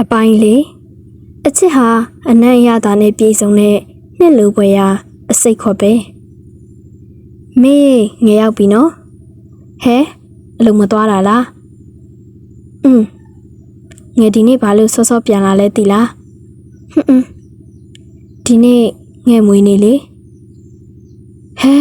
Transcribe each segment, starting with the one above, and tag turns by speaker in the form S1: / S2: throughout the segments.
S1: အပိုင်းလေးအချစ်ဟာအနံ့ရတာနဲ့ပြေဆုံးတဲ့နှစ်လူပွဲရာအစိတ်ခေါ်ပဲမေးငယ်ရောက်ပြီနော်ဟဲအလုံးမသွားတာလားอืมငယ်ဒီနေ့ဘာလို့စောစောပြန်လာလဲတိလားဟွန်းဟွန်းဒီနေ့ငယ်မွေးနေလေဟဲ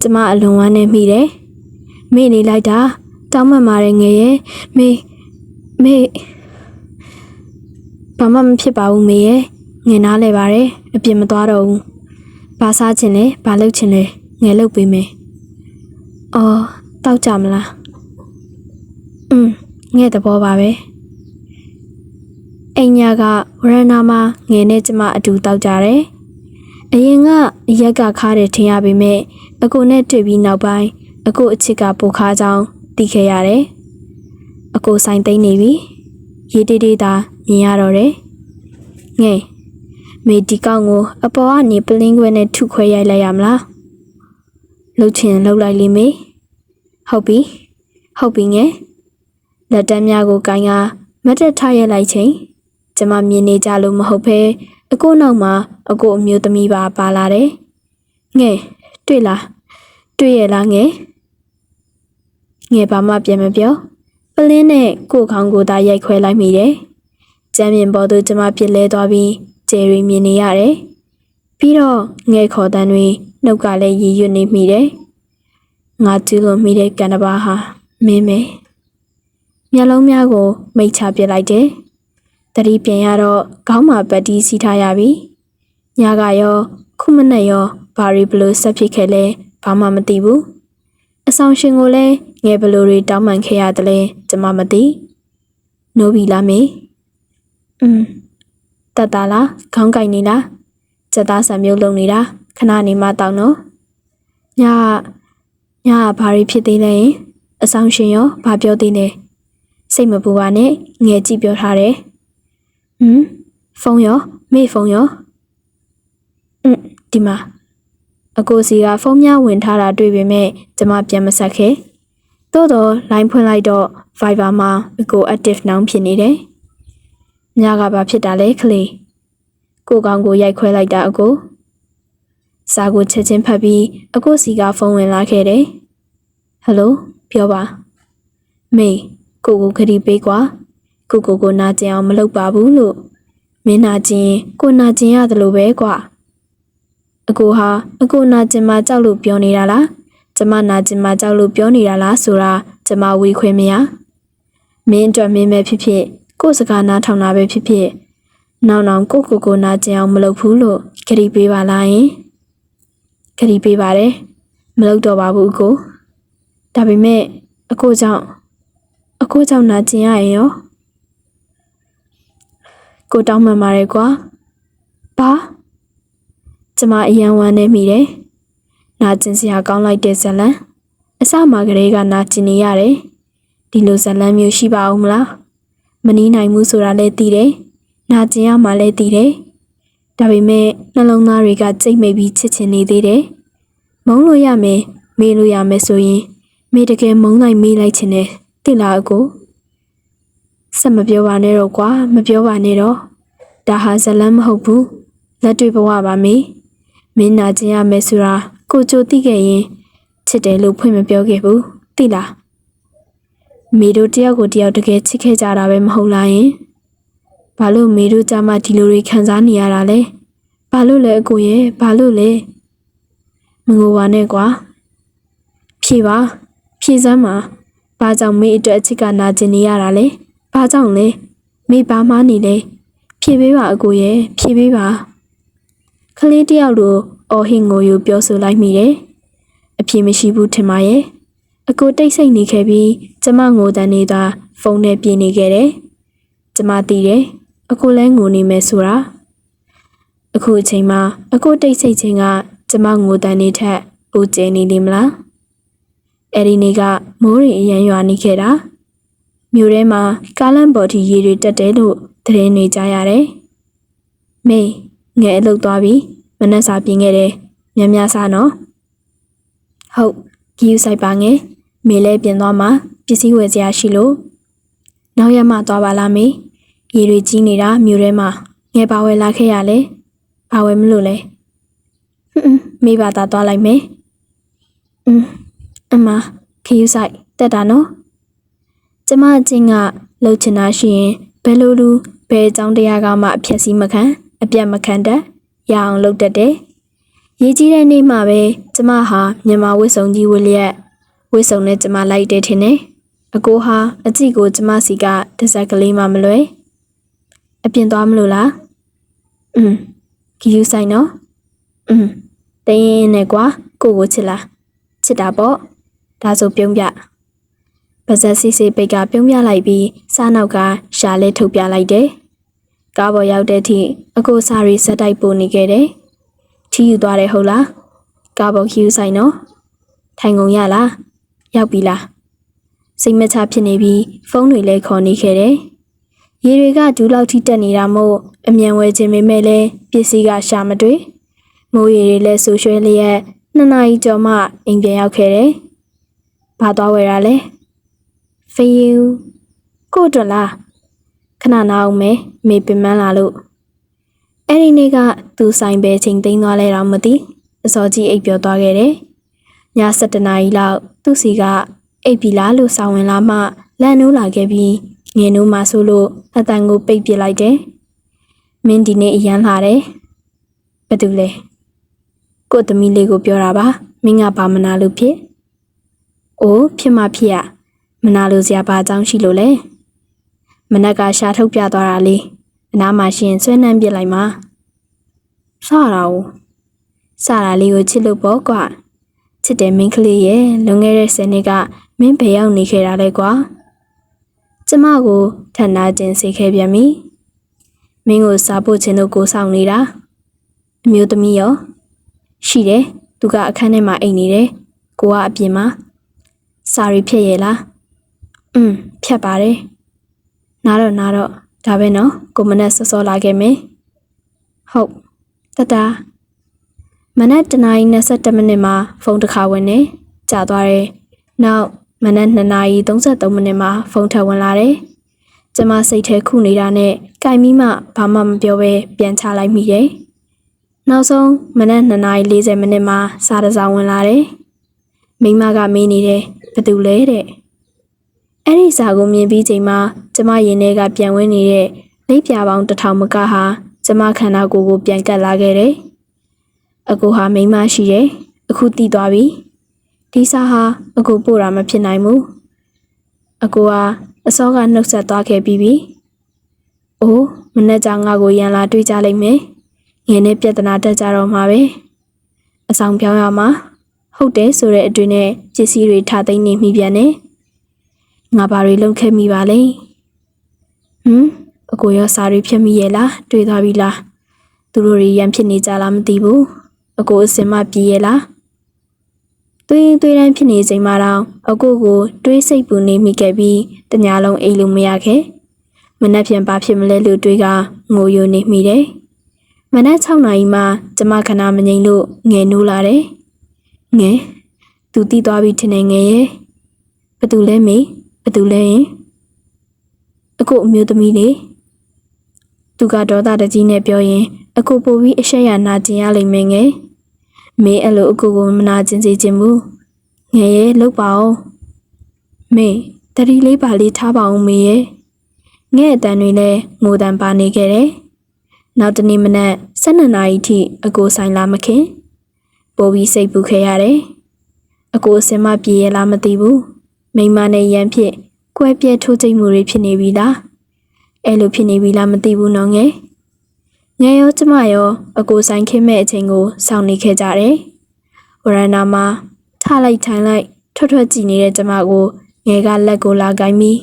S1: ကျမအလွန်ဝမ်းနေမိတယ်မေ့နေလိုက်တာတောင်းမှန်ပါတယ်ငယ်ရဲ့မေမေ ဘာမှမဖြစ်ပါဘူးမေရဲ့ငယ်နားလဲပါတယ်အပြစ်မသွားတော့ဘူးဘာစားချင်လဲဘာလုပ်ချင်လဲငယ်လုပ်ပေးမယ်အော်တောက်ကြမလားอืมငဲ့တဘောပါပဲအိမ်ညာကဝရဏမှာငယ်နဲ့ကျမအတူတောက်ကြတယ်အရင်ကရက်ကခါတယ်ထင်ရပေမဲ့အကိုနဲ့တွေ့ပြီးနောက်ပိုင်းအကိုအချစ်ကပိုခါကြောင်းသိခဲ့ရတယ်အကိုဆိုင်သိမ့်နေပြီရေးတေးတေးသာ မြင်ရတော့တယ်ငယ်မေဒီကောင်ကိုအပေါ်ကနေပလင်းခွဲနဲ့ထုခွဲရိုက်လိုက်ရမလားလှုပ်ချင်လှုပ်လိုက်လိမ့်မေဟုတ်ပြီဟုတ်ပြီငယ်လက်တန်းများကိုကိုင်းကမတ်တက်ထားရလိုက်ချင်းကျမမြင်နေကြလို့မဟုတ်ဘဲအကိုနောက်မှာအကိုအမျိုးသမီးပါပါလာတယ်ငယ်တွေ့လားတွေ့ရလားငယ်ငယ်ဘာမှပြန်မပြောပလင်းနဲ့ကို့ခေါင်းကိုသာရိုက်ခွဲလိုက်မိတယ် ကျမ်းမြင်ပေါ်သို့ကျမပြစ်လဲသွားပြီးကျယ်ရီမြင်နေရတယ်ပြီးတော့ငယ်ခေါ်တန်းတွေနှုတ်ကလည်းရည်ရွတ်နေမိတယ်ငါကျူးလွန်မိတဲ့ကံတစ်ပါးဟာမင်းပဲမျက်လုံးများကို မိတ်ချပစ်လိုက်တယ်တတိပြန်ရတော့ခေါင်းမှာပတ်တီးစီးထားရပြီညကရော ခုမနဲ့ရောဘာရီဘလို့ဆက်ဖြစ်ခဲ့လဲဘာမှမသိဘူးအဆောင်ရှင်ကိုလည်းငယ်ဘလို့တွေတောင်းပန်ခဲ့ရတယ်လဲကျမမသိနိုးပြီလားမေ อืมတက်တာလားခေါင်းကိုင်နေလားကြက်သားဆံမျိုးလုံနေတာခဏနေမှတောင်းနော်ညညဘာတွေဖြစ်သေးလဲရင်အဆောင်ရှင်ရောဘာပြောသေးလဲစိတ်မပူပါနဲ့ငယ်ကြည့်ပြောထားတယ်ဟမ်ဖုန်းရောမေ့ဖုန်းရောအင်းဒီမှာအကိုစီကဖုန်းများဝင်ထားတာတွေ့ပေမဲ့ကျမပြန်မဆက်ခဲ့သို့တော့ line ဖွင့်လိုက်တော့ Viber မှာအကို active နှောင်းဖြစ်နေတယ် ညကဘာဖြစ်တာလဲခလေးကိုကောင်ကိုရိုက်ခွဲလိုက်တာအကိုစာကိုချက်ချင်းဖတ်ပြီးအကိုစီကဖုန်းဝင်လာခဲ့တယ်ဟယ်လိုပြောပါမေကိုကိုခရီးပေးကွာကိုကိုကိုနာကျင်အောင်မလုပ်ပါဘူးလို့မင်းနာကျင်ကိုနာကျင်ရတယ်လို့ပဲကွာအကိုဟာအကိုနာကျင်မှကြောက်လို့ပြောနေတာလားကျမနာကျင်မှကြောက်လို့ပြောနေတာလားဆိုတာကျမဝေခွင့်မရမင်းအတွက်မင်းပဲဖြစ်ဖြစ် ကို့စကားနားထောင်တာပဲဖြစ်ဖြစ်နောက်နောက်ကိုကိုကိုနာကျင်အောင်မလုပ်ဘူးလို့ခရီးပေးပါလားယင်ခရီးပေးပါတယ်မလုပ်တော့ပါဘူးအကိုဒါပေမဲ့အကိုကြောင့်အကိုကြောင့်နာကျင်ရရင်ရောကိုတောင်းမှန်ပါတယ်ကွာဘာကျမအယံဝမ်းနေမိတယ်နာကျင်စရာကောင်းလိုက်တဲ့ဇလန်အစမှာကလေးကနာကျင်နေရတယ်ဒီလိုဇလန်မျိုးရှိပါဦးမလား မနီးနိုင်ဘူးဆိုတာလည်းသိတယ်နာကျင်ရမှလည်းသိတယ်ဒါပေမဲ့နှလုံးသားတွေကကြိတ်မိတ်ပြီးချစ်ချင်နေသေးတယ်မုန်းလို့ရမယ်မေးလို့ရမယ်ဆိုရင်မေတကယ်မုန်းလိုက်မေးလိုက်ချင်တယ်တိလားအကိုဆက်မပြောပါနဲ့တော့ကွာမပြောပါနဲ့တော့ဒါဟာဇလန်းမဟုတ်ဘူးလက်တွေ့ဘဝပါမေမင်းနာကျင်ရမယ်ဆိုတာကိုကြိုသိခဲ့ရင်ချစ်တယ်လို့ဖွင့်မပြောခဲ့ဘူးသိလား မေတို့တယောက်ကိုတယောက်တကယ်ချစ်ခဲ့ကြတာပဲမဟုတ်လားယင်ဘာလို့မေတို့ကြမှာဒီလိုတွေခံစားနေရတာလဲဘာလို့လဲအကိုရဲ့ဘာလို့လဲမငိုပါနဲ့ကွာဖြေပါဖြေစမ်းပါဘာကြောင့်မေအတွက်အချစ်ကနာကျင်နေရတာလဲဘာကြောင့်လဲမေဘာမှနေလဲဖြေပေးပါအကိုရဲ့ဖြေပေးပါကလေးတယောက်လိုအော်ဟင်ငိုယူပြောဆိုလိုက်မိတယ်အဖြေမရှိဘူးထင်ပါရဲ့အကိုတိတ်ဆိတ်နေခဲ့ပြီး ကျမငိုတန်းနေတာဖုန်းနဲ့ပြေးနေခဲ့တယ်ကျမသိတယ်အကိုလည်းငိုနေမယ်ဆိုတာအခုအချိန်မှာအကိုတိတ်ဆိတ်ခြင်းကကျမငိုတန်းနေထက်ပိုကျနေနေမလားအဲ့ဒီနေ့ကမိုးရီအရန်ရွာနေခဲ့တာမြို့ထဲမှာကားလမ်းပေါ်ထိရေတွေတက်တယ်လို့သတင်းတွေကြားရတယ်မေငယ်အလုပ်သွားပြီမနှက်စာပြင်ခဲ့တယ်မြများစားနော်ဟုတ်ဂီယူဆိုင်ပါငယ်မေလဲပြင်သွားမှာ ပစ္စည်းဝယ်စရာရှိလို့နောက်ရက်မှသွားပါလားမေရေတွေကြီးနေတာမြို့ထဲမှာငယ်ပါဝယ်လာခဲ့ရလဲဘာဝယ်မလို့လဲဟွန်းမိဘသားသွားလိုက်မယ်อืมအမခယူဆိုင်တက်တာနော်ကျမအချင်းကလှုပ်ချင်တာရှိရင်ဘယ်လိုလူဘယ်အကြောင်းတရားကမှအဖြစ်စီးမခံအပြတ်မခံတတ်ရအောင်လုပ်တတ်တယ်ရေးကြီးတဲ့နေ့မှာပဲကျမဟာမြန်မာဝစ်စုံကြီးဝစ်လျက်ဝစ်စုံနဲ့ကျမလိုက်တယ်ထင်တယ် အကိုဟာအကြည့်ကိုကျမစီကတစ်စက်ကလေးမှမလွယ်အပြင်သွားမလို့လားอืมခယူဆိုင်နော်อืมတရင်နဲ့ကွာကိုကိုချစ်လားချစ်တာပေါ့ဒါဆိုပြုံးပြပါဇက်စီစီပိတ်ကပြုံးပြလိုက်ပြီးစားနောက်ကရှာလဲထုတ်ပြလိုက်တယ်ကားပေါ်ရောက်တဲ့အထိအကိုစားရီဆက်တိုက်ပို့နေခဲ့တယ်ထီယူသွားတယ်ဟုတ်လားကားပေါ်ခယူဆိုင်နော်ထိုင်ကုန်ရလားရောက်ပြီလား စိတ်မချဖြစ်နေပြီးဖုန်းတွေလည်းခေါ်နေခဲ့တယ်။ရေတွေကဒူးလောက်ထိတက်နေတာမို့အမြန်ဝဲခြင်းပေမဲ့လည်းပစ္စည်းကရှာမတွေ့။မိုးရေတွေလည်းဆူရွှဲလျက်နှစ်နာရီကျော်မှအိမ်ပြန်ရောက်ခဲ့တယ်။ဘာသွားဝယ်ရလဲ။ဖေယူကိုအတွက်လားခဏနာအောင်မယ်မေပင်မလာလို့အဲ့ဒီနေ့ကသူဆိုင်ပဲချိန်သိမ်းသွားလဲတော့မသိအစောကြီးအိပ်ပျော်သွားခဲ့တယ်။ည7နာရီလောက်သူ့စီက အိပ်ပြီလားလို့စာဝင်လာမှလန့်နိုးလာခဲ့ပြီးငယ်နိုးမှဆိုလို့အတန်ကိုပိတ်ပစ်လိုက်တယ်။မင်းဒီနေ့အရန်လာတယ်။ဘာတူလဲ။ကို့သမီးလေးကိုပြောတာပါ။မင်းကဘာမနာလို့ဖြစ်။အိုးဖြစ်မှဖြစ်ရ။မနာလို့စရာဘာအကြောင်းရှိလို့လဲ။မနက်ကရှာထုတ်ပြသွားတာလေး။အနားမှာရှင်ဆွဲနှမ်းပစ်လိုက်မှာ။စတာ哦။စတာလေးကိုချစ်လို့ပေါ့ကွာ။ ချစ်တယ်မင်းကလေးရဲ့လွန်ခဲ့တဲ့ဆယ်နှစ်ကမင်းဘယ်ရောက်နေခဲ့တာလဲကွာကျမကိုထန်နာကျင်စေခဲ့ပြန်ပြီမင်းကိုစားဖို့ခြင်းတို့ကိုဆောင်နေတာအမျိုးသမီးရောရှိတယ်သူကအခန်းထဲမှာအိတ်နေတယ်ကိုကအပြင်မှာစာရီဖြစ်ရဲ့လားอืมဖြတ်ပါတယ်နားတော့နားတော့ဒါပဲနော်ကိုမနဲ့စောစောလာခဲ့မယ်ဟုတ်တတ မနက်တနာရီ27မိနစ်မှာဖုန်းတစ်ခါဝင်နေကြာသွားတယ်။နောက်မနက်2နာရီ33မိနစ်မှာဖုန်းထပ်ဝင်လာတယ်။ကျမစိတ်ထဲခုနေတာနဲ့ကြိုင်ပြီးမှဘာမှမပြောဘဲပြန်ချလိုက်မိတယ်။နောက်ဆုံးမနက်2နာရီ40မိနစ်မှာစားတစောင်းဝင်လာတယ်။မိမကမေးနေတယ်ဘယ်သူလဲတဲ့။အဲ့ဒီစာကိုမြင်ပြီးချိန်မှာကျမရင်ထဲကပြန်ဝင်နေတဲ့လက်ပြပေါင်းတစ်ထောင်မကဟာကျမခန္ဓာကိုယ်ကိုပြန်ကပ်လာခဲ့တယ်။ အကူဟာမိန်းမရှိတယ်အခုတည်သွားပြီဒီစာဟာအကူပို့တာမဖြစ်နိုင်ဘူးအကူဟာအစောကနှုတ်ဆက်သွားခဲ့ပြီးပြီအိုးမနေ့ကငါကိုရန်လာတွေ့ကြလိမ့်မယ်ငယ်နဲ့ပြဿနာတက်ကြတော့မှာပဲအဆောင်ပြောင်းရမှာဟုတ်တယ်ဆိုတဲ့အတွင်းနဲ့ပစ္စည်းတွေထားသိမ်းနေမိပြန်တယ်ငါဘာတွေလုပ်ခဲ့မိပါလဲဟမ်အကူရောစာတွေဖြစ်မိရဲ့လားတွေ့သွားပြီလားသူတို့တွေရန်ဖြစ်နေကြလားမသိဘူး အကိုအစင်မပြေးရလားသွေးသွေးတိုင်းဖြစ်နေချိန်မှာတော့အကိုကိုတွေးစိတ်ပူနေမိခဲ့ပြီးတညာလုံးအိမ်လို့မရခဲ့မနက်ဖြန်ဘာဖြစ်မလဲလို့တွေးကငိုယိုနေမိတယ်မနက်6နာရီမှကျမခဏမငိမ့်လို့ငယ်နိုးလာတယ်ငယ်သူတီးသွားပြီထင်တယ်ငယ်ရဲ့ဘသူလဲမေဘသူလဲရင်အကိုအမျိုးသမီးလေးသူကဒေါသတကြီးနဲ့ပြောရင်အကိုပိုပြီးအရှက်ရနာကျင်ရလိမ့်မယ်ငယ် မေအဲ့လိုအကိုကိုမနာကျင်စေချင်ဘူးငယ်ရဲ့လှုပ်ပါဦးမေတတိလေးပါလေးထားပါဦးမေရဲ့ငဲ့အတန်တွေလည်းငိုတန်ပါနေခဲ့တယ်နောက်တနေ့မနက်12နာရီထိအကိုဆိုင်လာမခင်ပိုပြီးစိတ်ပူခဲ့ရတယ်အကိုအစင်မပြေရလားမသိဘူးမိမနဲ့ရန်ဖြစ်ကွဲပြဲထိုးကျိတ်မှုတွေဖြစ်နေပြီလားအဲ့လိုဖြစ်နေပြီလားမသိဘူးနော်ငယ် ငယ်ရောကျမရောအကိုဆိုင်ခင်းမဲ့အချိန်ကိုစောင့်နေခဲ့ကြတယ်။ဝရန္ဒာမှာထလိုက်ထိုင်လိုက်ထွတ်ထွတ်ကြည့်နေတဲ့ကျမကိုငယ်ကလက်ကိုလာကိုင်းပြီး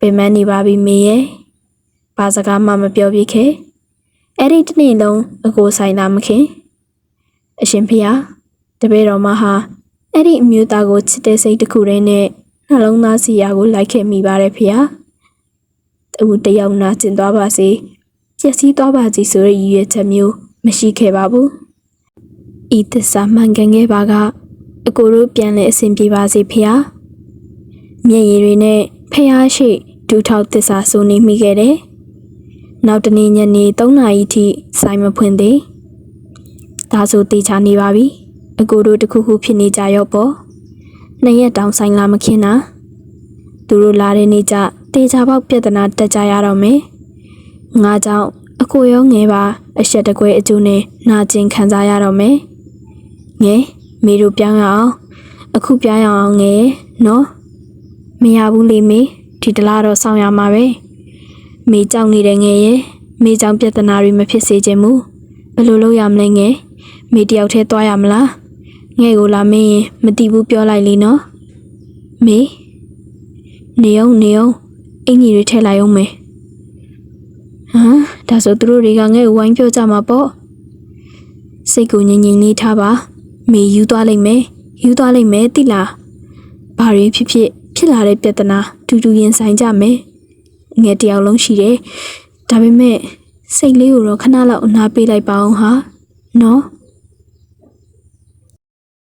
S1: ပင်မနေပါပြီမေရဲ့။ဘာစကားမှမပြောပြခဲ့။အဲ့ဒီတစ်နေ့လုံးအကိုဆိုင်လာမခင်။အရှင်ဖေဟာတပည့်တော်မဟာအဲ့ဒီအမျိုးသားကိုချစ်တဲ့စိတ်တစ်ခုတည်းနဲ့နှလုံးသားစီရာကိုလိုက်ခဲ့မိပါတယ်ဖေဟာ။သူတယောက်နာကျင်သွားပါစေ။ ပျက်စီးသွားပါစီဆိုတဲ့ရည်ရွယ်ချက်မျိုးမရှိခဲ့ပါဘူး။ဤသစ္စာမှန်ကန်ခဲ့ပါကအကိုတို့ပြန်လဲအဆင်ပြေပါစေဖေဟာ။မျက်ရည်တွေနဲ့ဖះရှိဒူးထောက်သစ္စာဆိုနေမိခဲ့တယ်နောက်တနေ့ညနေ3နာရီထိဆိုင်မဖွင့်သေးဒါဆိုတေချာနေပါပြီအကိုတို့တခုခုဖြစ်နေကြရော့ပေါ့နှစ်ရက်တောင်ဆိုင်လာမခင်တာသူတို့လာတဲ့နေ့ကျတေချာပေါက်ပြဿနာတက်ကြရတော့မယ် ငါကြောင့်အကိုရောငယ်ပါအဆက်တကွဲအကျိုးနဲ့နာကျင်ခံစားရတော့မယ်ငယ်မေတို့ပြောင်းရအောင်အခုပြောင်းရအောင်ငယ်နော်မရဘူးလေမေဒီတလားတော့စောင့်ရမှာပဲမေကြောက်နေတဲ့ငယ်ရဲ့မေကြောင့်ပြဿနာတွေမဖြစ်စေချင်ဘူးဘယ်လိုလုပ်ရမလဲငယ်မေတယောက်တည်းသွားရမလားငယ်ကိုလာမင်းရင်မတီးဘူးပြောလိုက်လေနော်မေနေအောင်နေအောင်အင်ကြီးတွေထည့်လိုက်အောင်မေ ဟမ်ဒါဆိုသူတို့တွေကငယ်ကိုဝိုင်းပြောကြမှာပေါ့စိတ်ကိုငြိမ်ငြိမ်လေးထားပါမေယူသွားလိုက်မယ်ယူသွားလိုက်မယ်တိလားဘာတွေဖြစ်ဖြစ်ဖြစ်လာတဲ့ပြဿနာတူတူရင်ဆိုင်ကြမယ်ငယ်တယောက်လုံးရှိတယ်။ဒါပေမဲ့စိတ်လေးကိုတော့ခဏလောက်အနာပေးလိုက်ပါအောင်ဟာ။နော်။